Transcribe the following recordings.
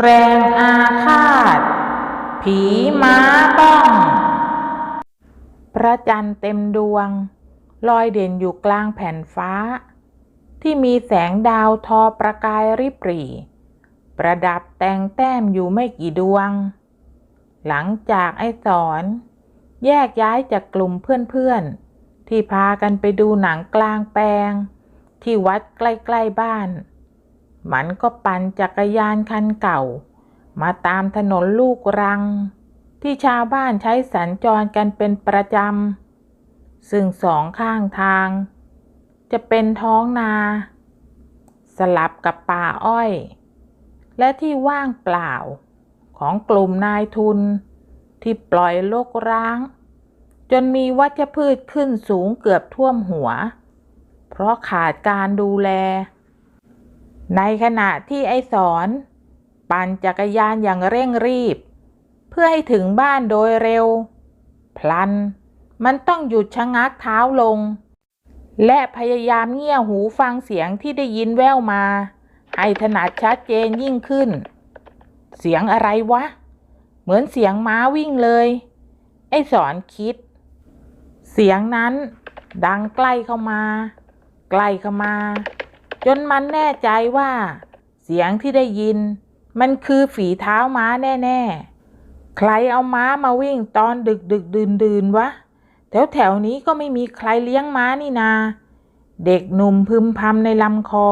แรงอาฆาต ผีม้าบ้อง พระจันทร์เต็มดวง ลอยเด่นอยู่กลางแผ่นฟ้า ที่มีแสงดาวทอประกายริบหรี่ ประดับแต่งแต้มอยู่ไม่กี่ดวง หลังจากไอ้สอน แยกย้ายจากกลุ่มเพื่อนๆ ที่พากันไปดูหนังกลางแปลง ที่วัดใกล้ ๆ บ้าน มันก็ปั่นจักรยานคันเก่า มาตามถนนลูกรัง ที่ชาวบ้านใช้สัญจรกันเป็นประจำ ซึ่งสองข้างทาง จะเป็นท้องนา สลับกับป่าอ้อย และที่ว่างเปล่าของกลุ่มนายทุน ที่ปล่อยโลกร้าง จนมีวัชพืชขึ้นสูงเกือบท่วมหัว เพราะขาดการดูแล ในขณะที่ไอ้สอน ปั่นจักรยานอย่างเร่งรีบ เพื่อให้ถึงบ้านโดยเร็ว พลัน มันต้องหยุดชะงักเท้าลง และพยายามเงี่ยหูฟังเสียงที่ได้ยินแว่วมา ให้ถนัดชัดเจนยิ่งขึ้น เสียงอะไรวะ เหมือนเสียงม้าวิ่งเลย ไอ้สอนคิด เสียงนั้น ดังใกล้เข้ามา ใกล้เข้ามา จนมันแน่ใจว่า เสียงที่ได้ยิน มันคือฝีเท้าม้าแน่ๆ ใครเอาม้ามาวิ่งตอนดึกดึกดื่นดื่นๆวะ แถวแถวๆนี้ก็ไม่มีใครเลี้ยงม้านี่นา เด็กหนุ่มพึมพำในลำคอ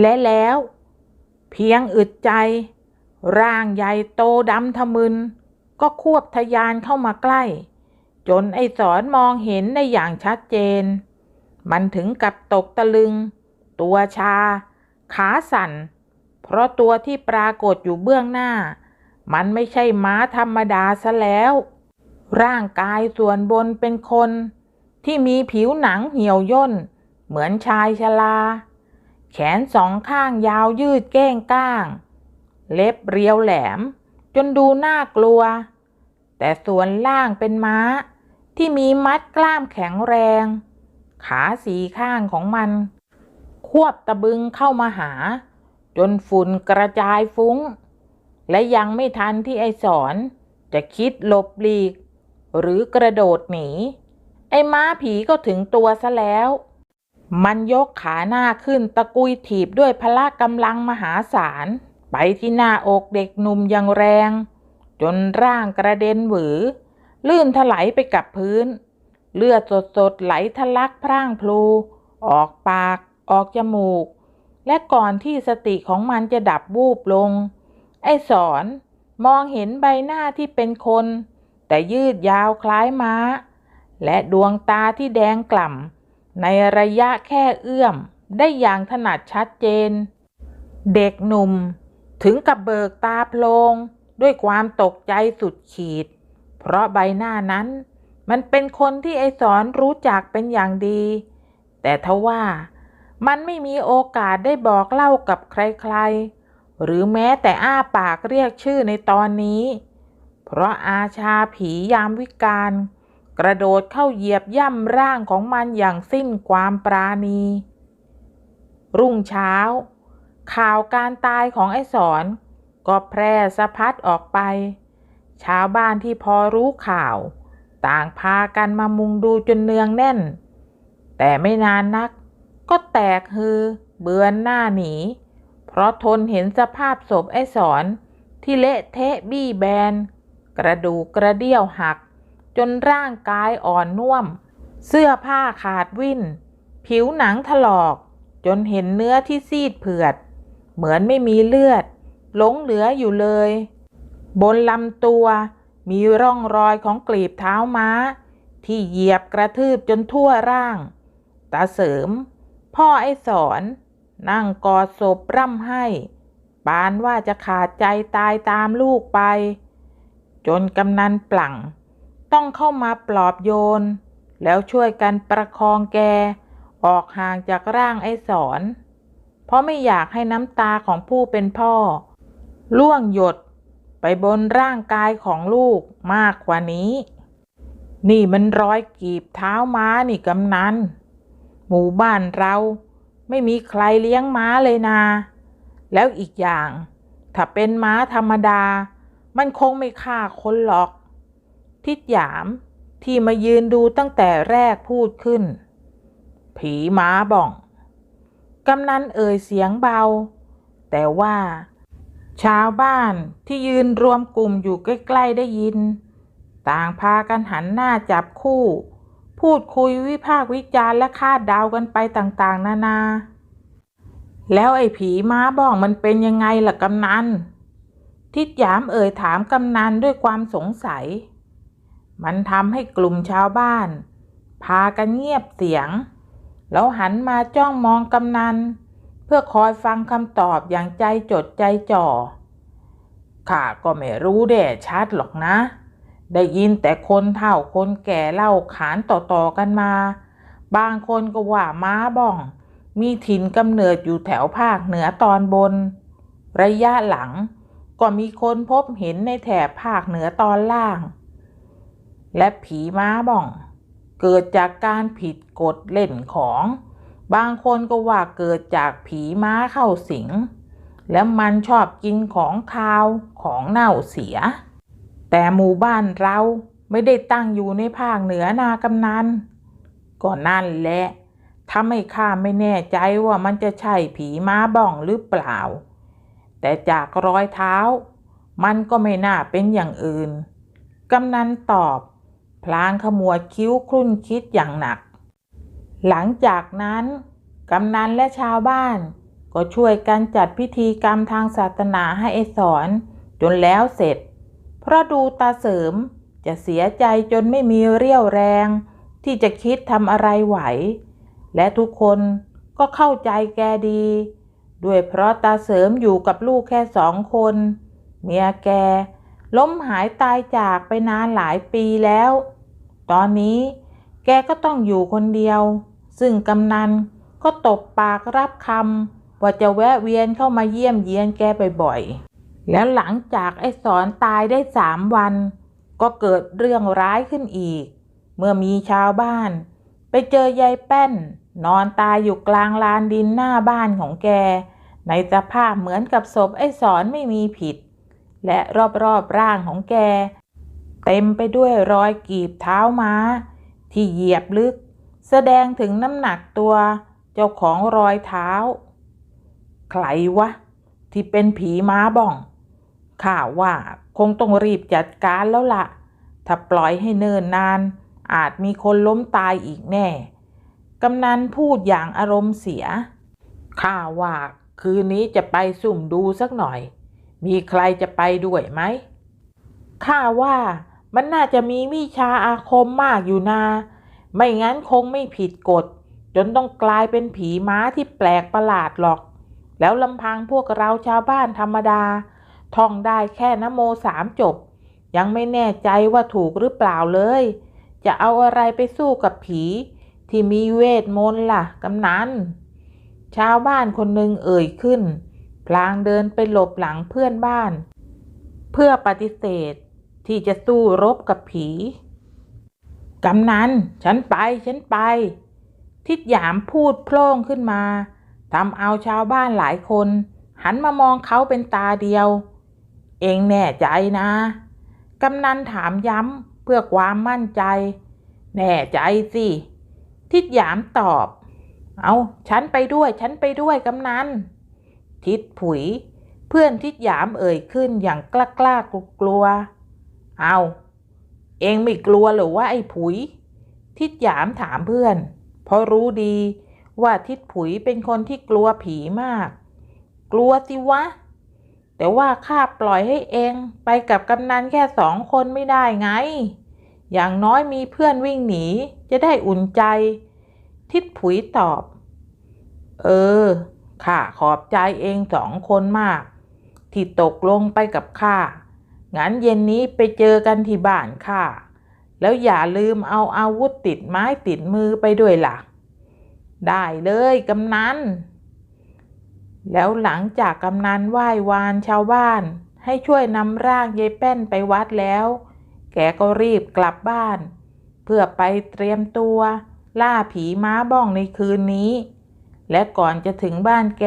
และแล้ว เพียงอึดใจ ร่างใหญ่โตดำทะมึน ก็ควบทะยานเข้ามาใกล้ จนไอสอนมองเห็นได้อย่างชัดเจนมันถึงกับตกตะลึง ตัวชา ขาสั่น เพราะตัวที่ปรากฏอยู่เบื้องหน้า มันไม่ใช่ม้าธรรมดาซะแล้ว ร่างกายส่วนบนเป็นคน ที่มีผิวหนังเหี่ยวย่น เหมือนชายชราแขนสองข้างยาวยืดเก้งก้าง เล็บเรียวแหลม จนดูน่ากลัว แต่ส่วนล่างเป็นม้า ที่มีมัดกล้ามแข็งแรง ขาสีข้างของมัน ควบตะบึงเข้ามาหา จนฝุ่นกระจายฟุ้ง และยังไม่ทันที่ไอสอน จะคิดหลบหลีก หรือกระโดดหนี ไอ้ม้าผีก็ถึงตัวซะแล้ว มันยกขาหน้าขึ้นตะกุยถีบด้วยพละกำลังมหาศาล ไปที่หน้าอกเด็กหนุ่มอย่างแรง จนร่างกระเด็นหวือ ลื่นถลายไปกับพื้น เลือดสดๆไหลทะลักพร่างพลู ออกปาก ออกจมูก และก่อนที่สติของมันจะดับวูบลง ไอ้สอนมองเห็นใบหน้าที่เป็นคน แต่ยืดยาวคล้ายม้า และดวงตาที่แดงกล่ำ ในระยะแค่เอื้อม ได้อย่างถนัดชัดเจน เด็กหนุ่ม ถึงกับเบิกตาโพลง ด้วยความตกใจสุดขีด เพราะใบหน้านั้น มันเป็นคนที่ไอสอนรู้จักเป็นอย่างดี แต่ทว่า มันไม่มีโอกาสได้บอกเล่ากับใครๆ หรือแม้แต่อ้าปากเรียกชื่อในตอนนี้ เพราะอาชาผียามวิกาลกระโดดเข้าเหยียบย่ำร่างของมันอย่างสิ้นความปราณี รุ่งเช้า ข่าวการตายของไอ้สอนก็แพร่สะพัดออกไป ชาวบ้านที่พอรู้ข่าว ต่างพากันมามุงดูจนเนืองแน่น แต่ไม่นานนัก ก็แตกฮือ เบือนหน้าหนี เพราะทนเห็นสภาพศพไอ้สอนที่เละเทะบี้แบน กระดูกกระเดี่ยวหัก จนร่างกายอ่อนน่วม เสื้อผ้าขาดวิ่น ผิวหนังถลอก จนเห็นเนื้อที่ซีดเผือด เหมือนไม่มีเลือด หลงเหลืออยู่เลย บนลำตัวมีร่องรอยของกลีบเท้าม้า ที่เหยียบกระทืบจนทั่วร่าง ตาเสริม พ่อไอ้สอน นั่งกอดศพร่ำให้ ปานว่าจะขาดใจตายตามลูกไป จนกำนันปลั่ง ต้องเข้ามาปลอบโยน แล้วช่วยกันประคองแก ออกห่างจากร่างไอ้สอน เพราะไม่อยากให้น้ำตาของผู้เป็นพ่อ ล่วงหยดไปบนร่างกายของลูกมากกว่านี้ นี่มันรอยกีบเท้าม้านี่กำนัน หมู่บ้านเรา ไม่มีใครเลี้ยงม้าเลยนา แล้วอีกอย่าง ถ้าเป็นม้าธรรมดา มันคงไม่ฆ่าคนหรอก ทิดหยามที่มายืนดูตั้งแต่แรกพูดขึ้น ผีม้าบ่อง กำนันเอ่ยเสียงเบา แต่ว่าชาวบ้านที่ยืนรวมกลุ่มอยู่ใกล้ ๆ ได้ยิน ต่างพากันหันหน้าจับคู่ พูดคุยวิพากษ์วิจารณ์และคาดเดากันไปต่างๆ นานา แล้วไอ้ผีม้าบ้องมันเป็นยังไงล่ะกำนัน ทิดยามเอ่ยถามกำนันด้วยความสงสัย มันทำให้กลุ่มชาวบ้าน พากันเงียบเสียง แล้วหันมาจ้องมองกำนัน เพื่อคอยฟังคำตอบอย่างใจจดใจจ่อข้าก็ไม่รู้แด่ชัดหรอกนะ ได้ยินแต่คนเฒ่าคนแก่เล่าขานต่อๆกันมา บางคนก็ว่าม้าบ้อง มีถิ่นกำเนิดอยู่แถวภาคเหนือตอนบน ระยะหลังก็มีคนพบเห็นในแถบภาคเหนือตอนล่าง และผีม้าบ้อง เกิดจากการผิดกฎเล่นของ บางคนก็ว่าเกิดจากผีม้าเข้าสิง และมันชอบกินของคาวของเน่าเสีย แต่หมู่บ้านเราไม่ได้ตั้งอยู่ในภาคเหนือนากำนันก็นั่นแหละทำให้ข้าไม่แน่ใจว่ามันจะใช่ผีม้าบ้องหรือเปล่า แต่จากรอยเท้า มันก็ไม่น่าเป็นอย่างอื่น กำนันตอบ พลางขมวดคิ้วครุ่นคิดอย่างหนัก หลังจากนั้น กำนันและชาวบ้าน ก็ช่วยกันจัดพิธีกรรมทางศาสนาให้ไอสอนจนแล้วเสร็จ เพราะดูตาเสริมจะเสียใจจนไม่มีเรี่ยวแรง ที่จะคิดทำอะไรไหว และทุกคนก็เข้าใจแกดี ด้วยเพราะตาเสริมอยู่กับลูกแค่สองคน เมียแกล้มหายตายจากไปนานหลายปีแล้ว ตอนนี้แกก็ต้องอยู่คนเดียว ซึ่งกำนันก็ตบปากรับคำว่าจะแวะเวียนเข้ามาเยี่ยมเยียนแกบ่อยๆ แล้วหลังจากไอ้สอนตายได้สามวัน ก็เกิดเรื่องร้ายขึ้นอีก เมื่อมีชาวบ้าน ไปเจอยายแป้น นอนตายอยู่กลางลานดินหน้าบ้านของแก ในสภาพเหมือนกับศพไอ้สอนไม่มีผิด และรอบๆร่างของแก เต็มไปด้วยรอยกีบเท้าม้า ที่เหยียบลึก แสดงถึงน้ำหนักตัวเจ้าของรอยเท้า ใครวะ ที่เป็นผีม้าบ้อง ข้าว่าคงต้องรีบจัดการแล้วละ่ะ ถ้าปล่อยให้เนิ่นนาน อาจมีคนล้มตายอีกแน่ กำนันพูดอย่างอารมณ์เสีย ข้าว่าคืนนี้จะไปสุ่มดูสักหน่อย มีใครจะไปด้วยไหม ข้าว่ามันน่าจะมีวิชาอาคมมากอยู่นา ไม่งั้นคงไม่ผิดกฎ จนต้องกลายเป็นผีม้าที่แปลกประหลาดหรอก แล้วลำพังพวกเราชาวบ้านธรรมดา ท่องได้แค่นโมสามจบ ยังไม่แน่ใจว่าถูกหรือเปล่าเลย จะเอาอะไรไปสู้กับผี ที่มีเวทมนต์ล่ะกำนันชาวบ้านคนหนึ่งเอ่ยขึ้น พลางเดินไปหลบหลังเพื่อนบ้าน เพื่อปฏิเสธที่จะสู้รบกับผี กำนัน ฉันไป ฉันไป ทิดหยามพูดโพล่งขึ้นมาทำเอาชาวบ้านหลายคน หันมามองเขาเป็นตาเดียว เองแน่ใจนะกำนันถามย้ำเพื่อความมั่นใจ แน่ใจสิทิดหยามตอบ เอาฉันไปด้วย ฉันไปด้วยกำนัน ทิดผุย เพื่อนทิดหยามเอ่ยขึ้นอย่างกล้ากล้ากลัวกลัว เอาเองไม่กลัวหรือว่าไอ้ผุย ทิดหยามถามเพื่อน เพราะรู้ดีว่าทิดผุยเป็นคนที่กลัวผีมาก กลัวสิวะ แต่ว่าข้าปล่อยให้เองไปกับกำนันแค่สองคนไม่ได้ไง อย่างน้อยมีเพื่อนวิ่งหนี จะได้อุ่นใจ ทิดผุยตอบ เออข้าขอบใจเองสองคนมาก ที่ตกลงไปกับข้างั้นเย็นนี้ไปเจอกันที่บ้านข้าแล้วอย่าลืมเอาอาวุธติดไม้ติดมือไปด้วยล่ะ ได้เลยกำนัน แล้วหลังจากกำนันไหว้วานชาวบ้าน ให้ช่วยนำร่างยายแป้นไปวัดแล้ว แกก็รีบกลับบ้าน เพื่อไปเตรียมตัว ล่าผีม้าบ้องในคืนนี้ และก่อนจะถึงบ้านแก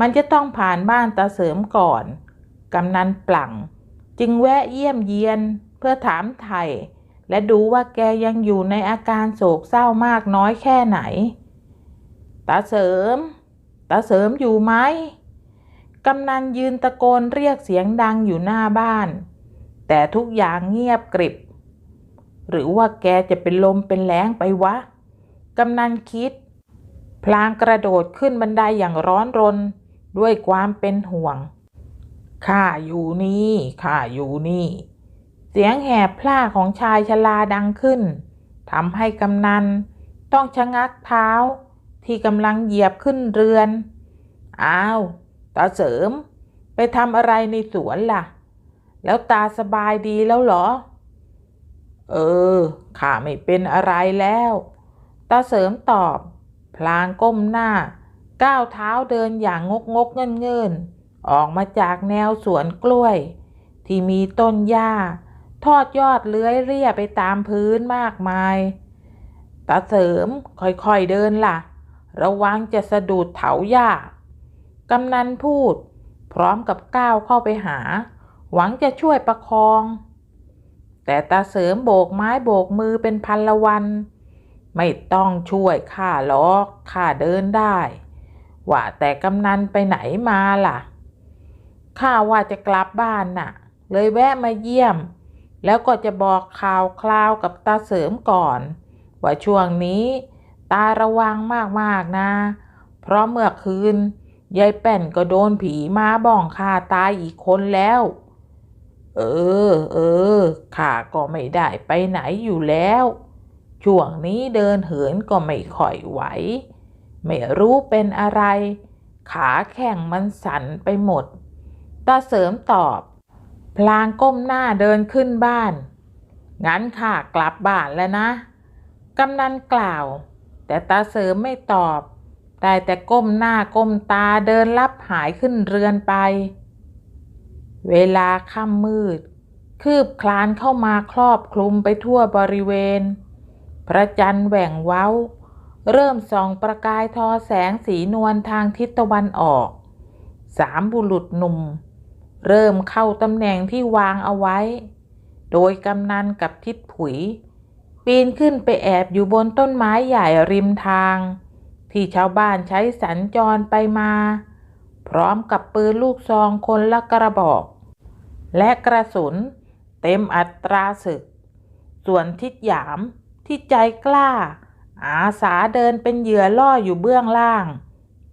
มันจะต้องผ่านบ้านตาเสริมก่อน กำนันปลั่งจึงแวะเยี่ยมเยียนเพื่อถามไถ่และดูว่าแกยังอยู่ในอาการโศกเศร้ามากน้อยแค่ไหน ตาเสริม ตาเสริมอยู่ไหมกำนันยืนตะโกนเรียกเสียงดังอยู่หน้าบ้าน แต่ทุกอย่างเงียบกริบ หรือว่าแกจะเป็นลมเป็นแรงไปวะ กำนันคิด พลางกระโดดขึ้นบันไดอย่างร้อนรน ด้วยความเป็นห่วง ข้าอยู่นี่ข้าอยู่นี่ เสียงแหบพล่าของชายชราดังขึ้นทำให้กำนันต้องชะงักเท้า ที่กำลังเหยียบขึ้นเรือน อ้าวตาเสริม ไปทำอะไรในสวนล่ะ แล้วตาสบายดีแล้วเหรอ เออข้าไม่เป็นอะไรแล้ว ตาเสริมตอบ พลางก้มหน้า ก้าวเท้าเดินอย่างงกงกเงินเงินออกมาจากแนวสวนกล้วย ที่มีต้นหญ้า ทอดยอดเลื้อยเรียไปตามพื้นมากมาย ตาเสริมค่อยๆเดินล่ะ ระวังจะสะดุดเถาหญ้ากำนันพูด พร้อมกับก้าวเข้าไปหา หวังจะช่วยประคอง แต่ตาเสริมโบกไม้โบกมือเป็นพันละวัน ไม่ต้องช่วยข้าหรอกข้าเดินได้ ว่าแต่กำนันไปไหนมาล่ะ ข้าว่าจะกลับบ้านน่ะ เลยแวะมาเยี่ยม แล้วก็จะบอกข่าวคราวกับตาเสริมก่อน ว่าช่วงนี้ ตาระวังมากๆนะ เพราะเมื่อคืนยายแป่นก็โดนผีมาบ้องฆ่าตายอีกคนแล้ว เออ เออข้าก็ไม่ได้ไปไหนอยู่แล้ว ช่วงนี้เดินเหินก็ไม่ค่อยไหว ไม่รู้เป็นอะไร ขาแข็งมันสั่นไปหมด ตาเสริมตอบ พลางก้มหน้าเดินขึ้นบ้าน งั้นข้ากลับบ้านแล้วนะ กำนันกล่าว แต่ตาเสริมไม่ตอบ ได้แต่ก้มหน้าก้มตาเดินลับหายขึ้นเรือนไป เวลาค่ำมืด คืบคลานเข้ามาครอบคลุมไปทั่วบริเวณ พระจันทร์แหว่งเว้า เริ่มส่องประกายทอแสงสีนวลทางทิศตะวันออก สามบุรุษหนุ่ม เริ่มเข้าตำแหน่งที่วางเอาไว้ โดยกำนันกับทิศผุย ปีนขึ้นไปแอบอยู่บนต้นไม้ใหญ่ริมทาง ที่ชาวบ้านใช้สัญจรไปมา พร้อมกับปืนลูกซองคนละกระบอก และกระสุนเต็มอัตราศึก ส่วนทิศหยามที่ใจกล้า อาสาเดินเป็นเหยื่อล่ออยู่เบื้องล่าง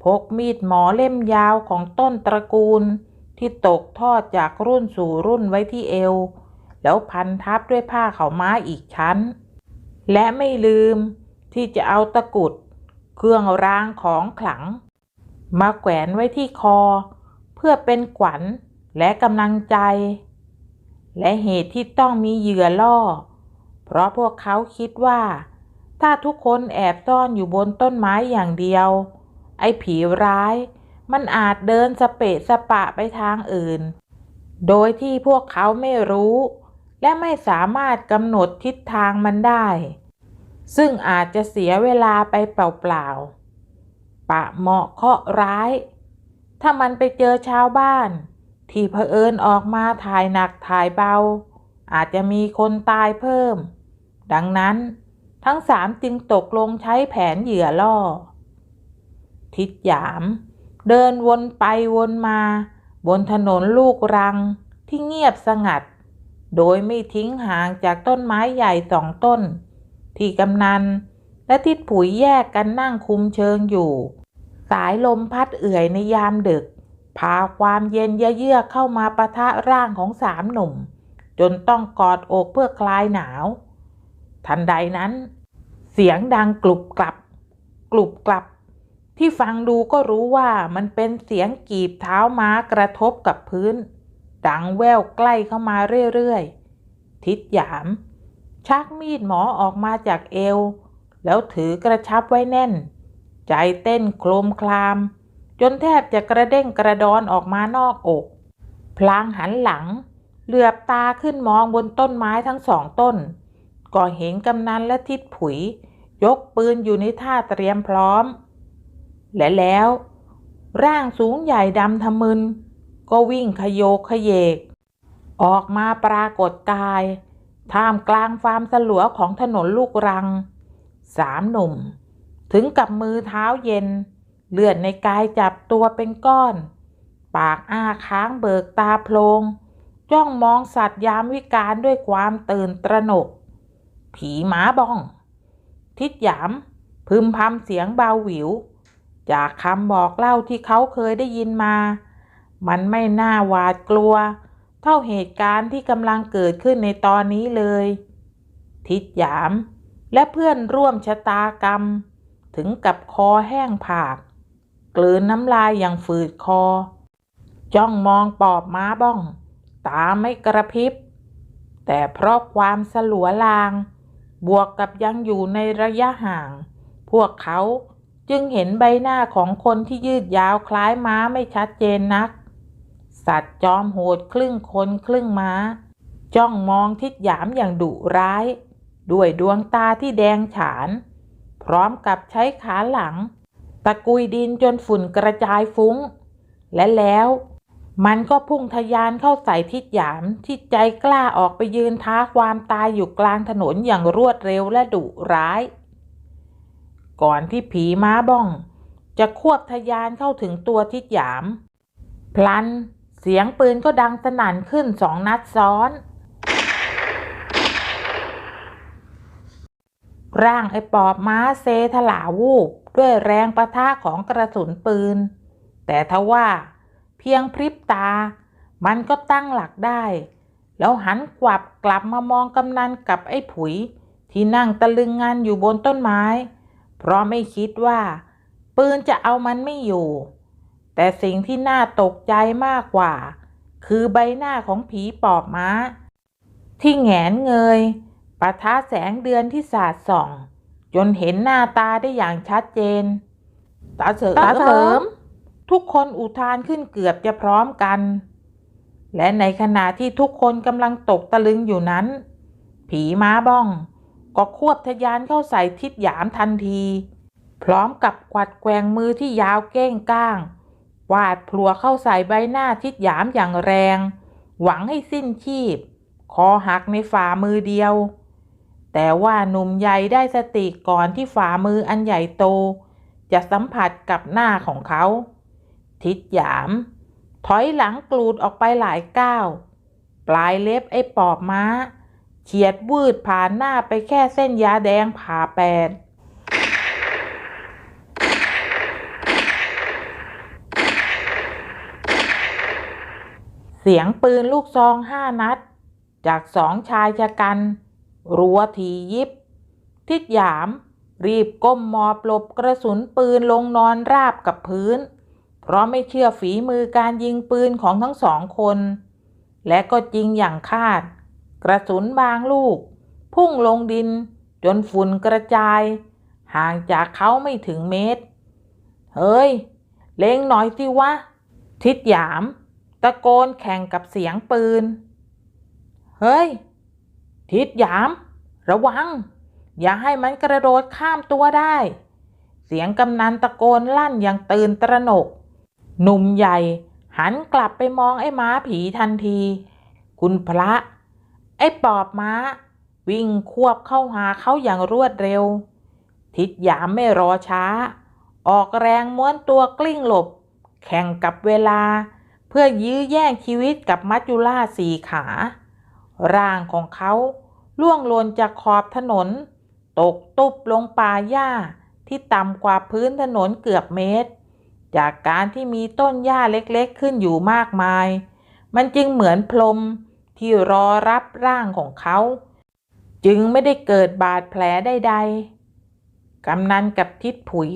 พกมีดหมอเล่มยาวของต้นตระกูล ที่ตกทอดจากรุ่นสู่รุ่นไว้ที่เอว แล้วพันทับด้วยผ้าเขาม้าอีกชั้น และไม่ลืมที่จะเอาตะกุด เครื่องรางของขลัง มาแขวนไว้ที่คอ เพื่อเป็นขวัญและกำลังใจ และเหตุที่ต้องมีเหยื่อล่อ เพราะพวกเขาคิดว่า ถ้าทุกคนแอบซ่อนอยู่บนต้นไม้อย่างเดียว ไอ้ผีร้ายมันอาจเดินสเปะสปะไปทางอื่น โดยที่พวกเขาไม่รู้ และไม่สามารถกำหนดทิศทางมันได้ ซึ่งอาจจะเสียเวลาไปเปล่าๆ ปะเหมาะเคราะห์ร้าย ถ้ามันไปเจอชาวบ้าน ที่เผอิญออกมาถ่ายหนักถ่ายเบา อาจจะมีคนตายเพิ่ม ดังนั้นทั้งสามจึงตกลงใช้แผนเหยื่อล่อ ทิดหยาม เดินวนไปวนมา บนถนนลูกรังที่เงียบสงัด โดยไม่ทิ้งห่างจากต้นไม้ใหญ่สองต้น ที่กำนันและทิดผุยแยกกันนั่งคุมเชิงอยู่ สายลมพัดเอื่อยในยามดึก พาความเย็นเยือกเข้ามาปะทะร่างของสามหนุ่ม จนต้องกอดอกเพื่อคลายหนาว ทันใดนั้น เสียงดังกลุบกลับ กลุบกลับ ที่ฟังดูก็รู้ว่ามันเป็นเสียงกีบเท้าม้ากระทบกับพื้น ดังแววใกล้เข้ามาเรื่อยๆ ทิดหยาม ชักมีดหมอออกมาจากเอว แล้วถือกระชับไว้แน่น ใจเต้นโครมคลาม จนแทบจะกระเด้งกระดอนออกมานอกอก พลางหันหลัง เหลือบตาขึ้นมองบนต้นไม้ทั้งสองต้น ก็เห็นกำนันและทิดผุย ยกปืนอยู่ในท่าเตรียมพร้อม และแล้ว ร่างสูงใหญ่ดำทะมึน ก็วิ่งขยโยกขยเยก ออกมาปรากฏกาย ท่ามกลางฟาร์มสลัวของถนนลูกรัง สามหนุ่ม ถึงกับมือเท้าเย็น เลือดในกายจับตัวเป็นก้อน ปากอ้าค้างเบิกตาโพลง จ้องมองสัตว์ยามวิการด้วยความตื่นตระหนก ผีหมาบ้อง ทิดหยาม พึมพำเสียงเบาหวิว จากคำบอกเล่าที่เขาเคยได้ยินมา มันไม่น่าหวาดกลัว เท่าเหตุการณ์ที่กำลังเกิดขึ้นในตอนนี้เลย ทิดยามและเพื่อนร่วมชะตากรรม ถึงกับคอแห้งผาก กลืนน้ำลายอย่างฝืดคอ จ้องมองปอบม้าบ้อง ตาไม่กระพริบ แต่เพราะความสลัวลาง บวกกับยังอยู่ในระยะห่าง พวกเขาจึงเห็นใบหน้าของคนที่ยืดยาวคล้ายม้าไม่ชัดเจนนัก สัตว์จอมโหดครึ่งคนครึ่งม้า จ้องมองทิดยามอย่างดุร้าย ด้วยดวงตาที่แดงฉาน พร้อมกับใช้ขาหลัง ตะกุยดินจนฝุ่นกระจายฟุ้ง และแล้วมันก็พุ่งทะยานเข้าใส่ทิดยามที่ใจกล้าออกไปยืนท้าความตายอยู่กลางถนนอย่างรวดเร็วและดุร้าย ก่อนที่ผีม้าบ้อง จะควบทะยานเข้าถึงตัวทิดยาม พลัน เสียงปืนก็ดังสนั่นขึ้นสองนัดซ้อน ร่างไอ้ปอบม้าเซถลาวูบ ด้วยแรงประทะของกระสุนปืน แต่ทว่า เพียงพริบตา มันก็ตั้งหลักได้ แล้วหันกวับกลับมามองกำนันกับไอ้ผุย ที่นั่งตะลึงงานอยู่บนต้นไม้ เพราะไม่คิดว่า ปืนจะเอามันไม่อยู่ แต่สิ่งที่น่าตกใจมากกว่า คือใบหน้าของผีปอบม้า ที่แหงนเงยปะทะแสงเดือนที่สาดส่อง จนเห็นหน้าตาได้อย่างชัดเจนตาเสริมตาเสริม ทุกคนอุทานขึ้นเกือบจะพร้อมกัน และในขณะที่ทุกคนกำลังตกตะลึงอยู่นั้น ผีม้าบ้อง ก็ควบทะยานเข้าใส่ทิดหยามทันที พร้อมกับกวัดแกว่งมือที่ยาวเก้งก้าง วาดพลัวเข้าใส่ใบหน้าทิดหยามอย่างแรง หวังให้สิ้นชีพ คอหักในฝ่ามือเดียว แต่ว่าหนุ่มใหญ่ได้สติก่อนที่ฝ่ามืออันใหญ่โต จะสัมผัสกับหน้าของเขา ทิดหยาม ถอยหลังกลูดออกไปหลายก้าว ปลายเล็บไอ้ปอบม้าเฉียดวืดผ่านหน้าไปแค่เส้นยาแดงผ่าแปด เสียงปืนลูกซองห้านัด จากสองชายชะกัน รัวทียิบ ทิดยาม รีบก้มหมอบหลบกระสุนปืนลงนอนราบกับพื้น เพราะไม่เชื่อฝีมือการยิงปืนของทั้งสองคน และก็จริงอย่างคาด กระสุนบางลูก พุ่งลงดิน จนฝุ่นกระจาย ห่างจากเขาไม่ถึงเมตร เฮ้ย เล็งหน่อยสิวะ ทิดยามะโกนแข่งกับเสียงปืน เฮ้ย ทิดยาม ระวัง อย่าให้มันกระโดดข้ามตัวได้ เสียงกำนันตะโกนลั่นอย่างตื่นตระหนก หนุ่มใหญ่หันกลับไปมองไอ้ม้าผีทันที คุณพระ ไอ้ปอบม้า วิ่งควบเข้าหาเขาอย่างรวดเร็ว ทิดยามไม่รอช้า ออกแรงม้วนตัวกลิ้งหลบ แข่งกับเวลา เพื่อยื้อแย่งชีวิตกับมัจจุราชสี่ขา ร่างของเขาล่วงลนจากขอบถนน ตกตุบลงป่าหญ้าที่ต่ำกว่าพื้นถนนเกือบเมตร จากการที่มีต้นหญ้าเล็กๆขึ้นอยู่มากมาย มันจึงเหมือนพรมที่รอรับร่างของเขา จึงไม่ได้เกิดบาดแผลใดๆกำนันกับทิดผุย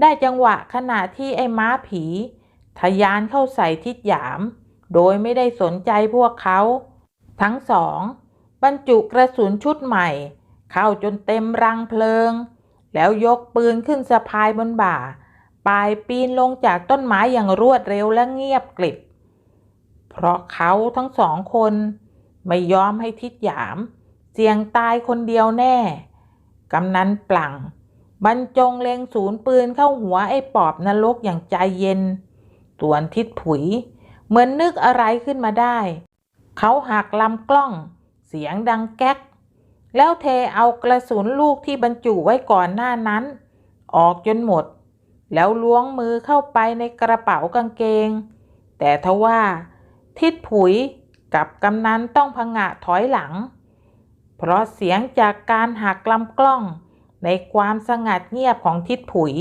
ได้จังหวะขณะที่ไอ้ม้าผี ทะยานเข้าใส่ทิดหยาม โดยไม่ได้สนใจพวกเขา ทั้งสองบรรจุกระสุนชุดใหม่ เข้าจนเต็มรังเพลิง แล้วยกปืนขึ้นสะพายบนบ่าปลายปีนลงจากต้นไม้อย่างรวดเร็วและเงียบกริบ เพราะเขาทั้งสองคน ไม่ยอมให้ทิดหยาม เสี่ยงตายคนเดียวแน่ กำนันปลั่งบรรจงเล็งศูนย์ปืนเข้าหัวไอ้ปอบนรกอย่างใจเย็น ส่วนทิดผุย เหมือนนึกอะไรขึ้นมาได้ เขาหักลำกล้อง เสียงดังแก๊ก แล้วเทเอากระสุนลูกที่บรรจุไว้ก่อนหน้านั้น ออกจนหมด แล้วล้วงมือเข้าไปในกระเป๋ากางเกง แต่ทว่า ทิดผุยกับกำนันต้องพงะถอยหลัง เพราะเสียงจากการหักลำกล้องในความสงัดเงียบของทิดผุย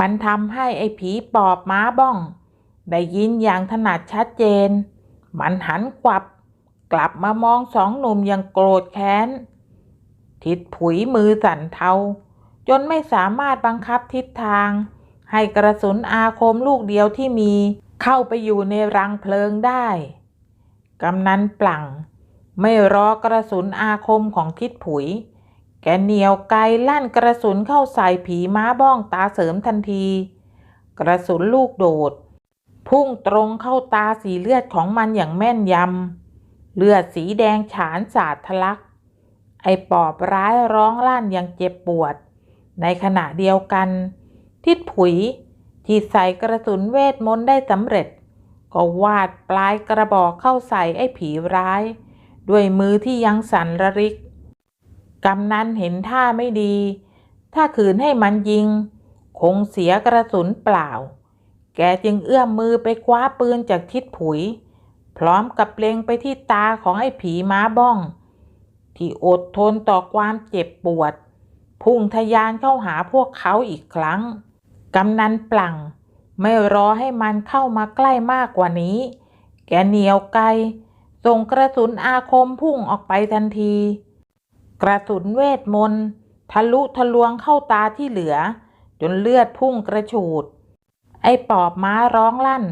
มันทำให้ไอ้ผีปอบม้าบ้อง ได้ยินอย่างถนัดชัดเจน มันหันกวับ กลับมามองสองหนุ่มอย่างโกรธแค้น ทิดผุยมือสั่นเทา จนไม่สามารถบังคับทิศทาง ให้กระสุนอาคมลูกเดียวที่มี เข้าไปอยู่ในรังเพลิงได้ กำนันปลั่ง ไม่รอกระสุนอาคมของทิดผุย แกเหนียวไกลลั่นกระสุนเข้าใส่ผีม้าบ้องตาเสริมทันที กระสุนลูกโดด พุ่งตรงเข้าตาสีเลือดของมันอย่างแม่นยำ เลือดสีแดงฉานสาดทะลัก ไอ้ปอบร้ายร้องลั่นอย่างเจ็บปวด ในขณะเดียวกัน ทิดผุย ที่ใส่กระสุนเวทมนต์ได้สำเร็จ ก็วาดปลายกระบอกเข้าใส่ไอ้ผีร้าย ด้วยมือที่ยังสั่นระริกกำนันเห็นท่าไม่ดี ถ้าขืนให้มันยิง คงเสียกระสุนเปล่า แกจึงเอื้อมมือไปคว้าปืนจากทิดผุย พร้อมกับเล็งไปที่ตาของไอ้ผีม้าบ้อง ที่อดทนต่อความเจ็บปวด พุ่งทะยานเข้าหาพวกเขาอีกครั้ง กำนันปลังไม่รอให้มันเข้ามาใกล้มากกว่านี้ แกเหนียวไกลส่งกระสุนอาคมพุ่งออกไปทันที กระสุนเวทมนต์ทะลุทะลวงเข้าตาที่เหลือ จนเลือดพุ่งกระฉูด ไอ้ปอบม้าร้องลั่น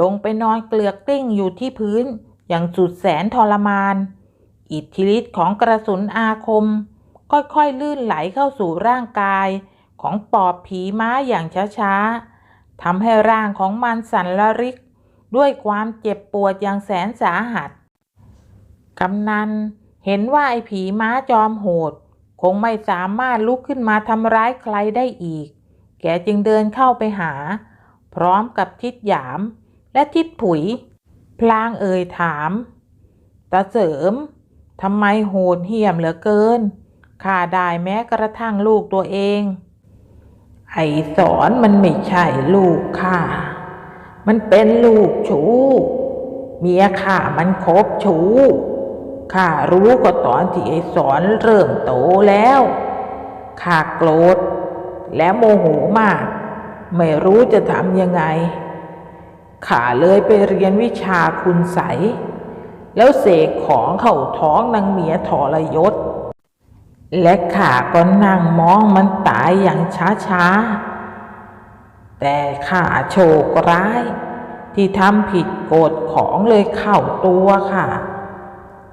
ลงไปนอนเกลือกกลิ้งอยู่ที่พื้น อย่างสุดแสนทรมาน อิทธิฤทธิ์ของกระสุนอาคม ค่อยๆลื่นไหลเข้าสู่ร่างกาย ของปอบผีม้าอย่างช้าๆทำให้ร่างของมันสั่นระริก ด้วยความเจ็บปวดอย่างแสนสาหัสกำนันเห็นว่าไอ้ผีม้าจอมโหด คงไม่สามารถลุกขึ้นมาทำร้ายใครได้อีก แกจึงเดินเข้าไปหา พร้อมกับทิดหยามและทิดผุย พลางเอ่ยถามตาเสริมทำไมโหดเหี้ยมเหลือเกินข้าได้แม้กระทั่งลูกตัวเอง ไอสอนมันไม่ใช่ลูกข้ามันเป็นลูกชู้เมียข้ามันคบชู้ข้ารู้ก็ตอนที่ไอสอนเริ่มโตแล้วข้าโกรธและโมโหมาก ไม่รู้จะทำยังไงข้าเลยไปเรียนวิชาคุณใสยแล้วเสกของเข้าท้องนางเมียทรยศ และข้าก็นั่งมองมันตายอย่างช้าๆ แต่ข้าโชคร้าย ที่ทำผิดกฎของเลยเข้าตัวค่ะ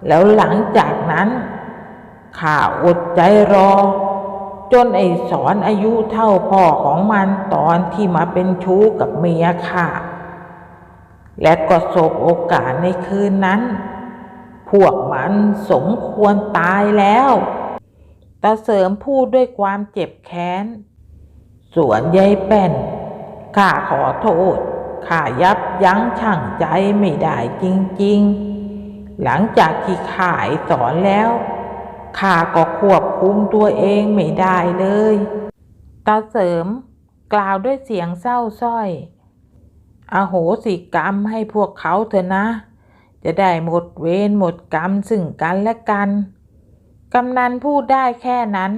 แล้วหลังจากนั้นข้าอดใจรอ จนไอ้สอนอายุเท่าพ่อของมันตอนที่มาเป็นชู้กับเมียค่ะ และก็สบโอกาสในคืนนั้น พวกมันสมควรตายแล้วตาเสริมพูดด้วยความเจ็บแค้น ส่วนยายแป้นข้าขอโทษข้ายับยั้งชั่งใจไม่ได้จริง ๆ หลังจากที่ข่ายสอนแล้ว ข้าก็ควบคุมตัวเองไม่ได้เลย ตาเสริมกล่าวด้วยเสียงเศร้าสร้อยอโหสิกรรมให้พวกเขาเถอะนะ จะได้หมดเวรหมดกรรมซึ่งกันและกัน กำนันพูดได้แค่นั้น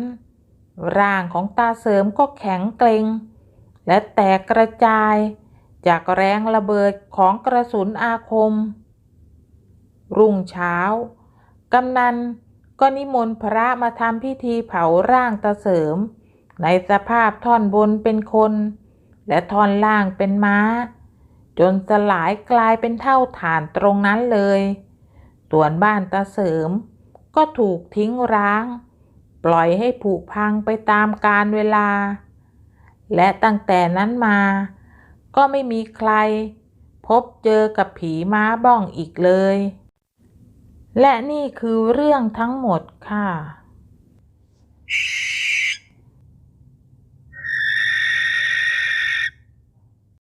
ร่างของตาเสริมก็แข็งเกร็ง และแตกกระจายจากแรงระเบิดของกระสุนอาคม รุ่งเช้ากำนัน ก็นิมนต์พระมาทำพิธีเผาร่างตาเสริม ในสภาพท่อนบนเป็นคน และท่อนล่างเป็นม้า จนสลายกลายเป็นเท่าฐานตรงนั้นเลย ส่วนบ้านตาเสริม ก็ถูกทิ้งร้าง ปล่อยให้ผุพังไปตามกาลเวลา และตั้งแต่นั้นมา ก็ไม่มีใคร พบเจอกับผีม้าบ้องอีกเลย และนี่คือเรื่องทั้งหมดค่ะ